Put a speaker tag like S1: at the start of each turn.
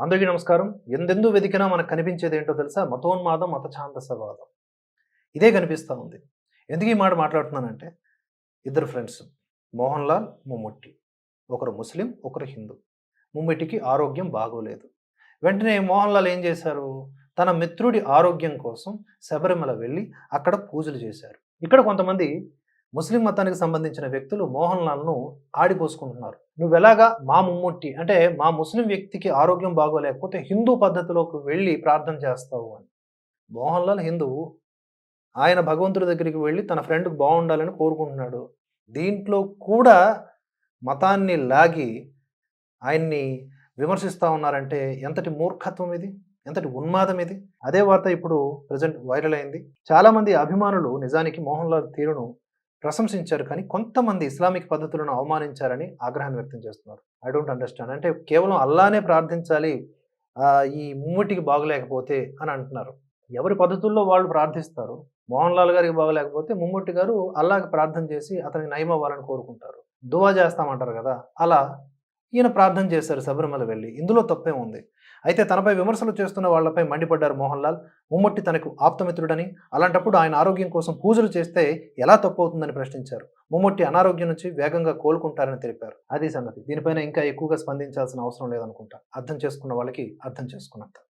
S1: అందరికీ నమస్కారం. ఎందెందు వెతికినా మనకు కనిపించేది ఏంటో తెలుసా? మతోన్మాదం మతఛాందసవాదం. ఇదే కనిపిస్తూ ఉంది. ఎందుకు ఈ మాట మాట్లాడుతున్నానంటే ఇద్దరు ఫ్రెండ్స్ మోహన్ లాల్ ముమ్ముట్టి. ఒకరు ముస్లిం ఒకరు హిందూ. ముమ్మిటికి ఆరోగ్యం బాగోలేదు. వెంటనే మోహన్ లాల్ ఏం చేశారు? తన మిత్రుడి ఆరోగ్యం కోసం శబరిమల వెళ్ళి అక్కడ పూజలు చేశారు. ఇక్కడ కొంతమంది ముస్లిం మతానికి సంబంధించిన వ్యక్తులు మోహన్ లాల్ను ఆడిపోసుకుంటున్నారు. నువ్వు ఎలాగా మా ముమ్ముట్టి అంటే మా ముస్లిం వ్యక్తికి ఆరోగ్యం బాగోలేకపోతే హిందూ పద్ధతిలోకి వెళ్ళి ప్రార్థన చేస్తావు అని. మోహన్ లాల్ హిందువు ఆయన భగవంతుడి దగ్గరికి వెళ్ళి తన ఫ్రెండ్కి బాగుండాలని కోరుకుంటున్నాడు. దీంట్లో కూడా మతాన్ని లాగి ఆయన్ని విమర్శిస్తూ ఉన్నారంటే ఎంతటి మూర్ఖత్వం ఇది? ఎంతటి ఉన్మాదం ఇది? అదే వార్త ఇప్పుడు ప్రజెంట్ వైరల్ అయింది. చాలామంది అభిమానులు నిజానికి మోహన్ లాల్ తీరును ప్రశంసించారు. కానీ కొంతమంది ఇస్లామిక్ పద్ధతులను అవమానించారని ఆగ్రహాన్ని వ్యక్తం చేస్తున్నారు. ఐ డోంట్ అండర్స్టాండ్ అంటే కేవలం అల్లానే ప్రార్థించాలి ఈ ముమ్మిటికి బాగలేకపోతే అని అంటున్నారు. ఎవరి పద్ధతుల్లో వాళ్ళు ప్రార్థిస్తారు? మోహన్ లాల్ గారికి బాగలేకపోతే ముమ్ముట్టి గారు అల్లాకి ప్రార్థన చేసి అతనికి నయం అవ్వాలని కోరుకుంటారు. దువా చేస్తామంటారు కదా అలా ఈయన ప్రార్థన చేశారు శబరిమల వెళ్ళి. ఇందులో తప్పే ఉంది. అయితే తనపై విమర్శలు చేస్తున్న వాళ్ళపై మండిపడ్డారు మోహన్ లాల్ ముమ్మట్టి తనకు ఆప్తమిత్రుడని అలాంటప్పుడు ఆయన ఆరోగ్యం కోసం పూజలు చేస్తే ఎలా తప్పు అవుతుందని ప్రశ్నించారు. ముమ్మట్టి అనారోగ్యం నుంచి వేగంగా కోలుకుంటారని తెలిపారు. అది సంగతి. దీనిపైన ఇంకా ఎక్కువగా స్పందించాల్సిన అవసరం లేదనుకుంటా. అర్థం చేసుకున్న వాళ్ళకి అర్థం చేసుకున్నంత.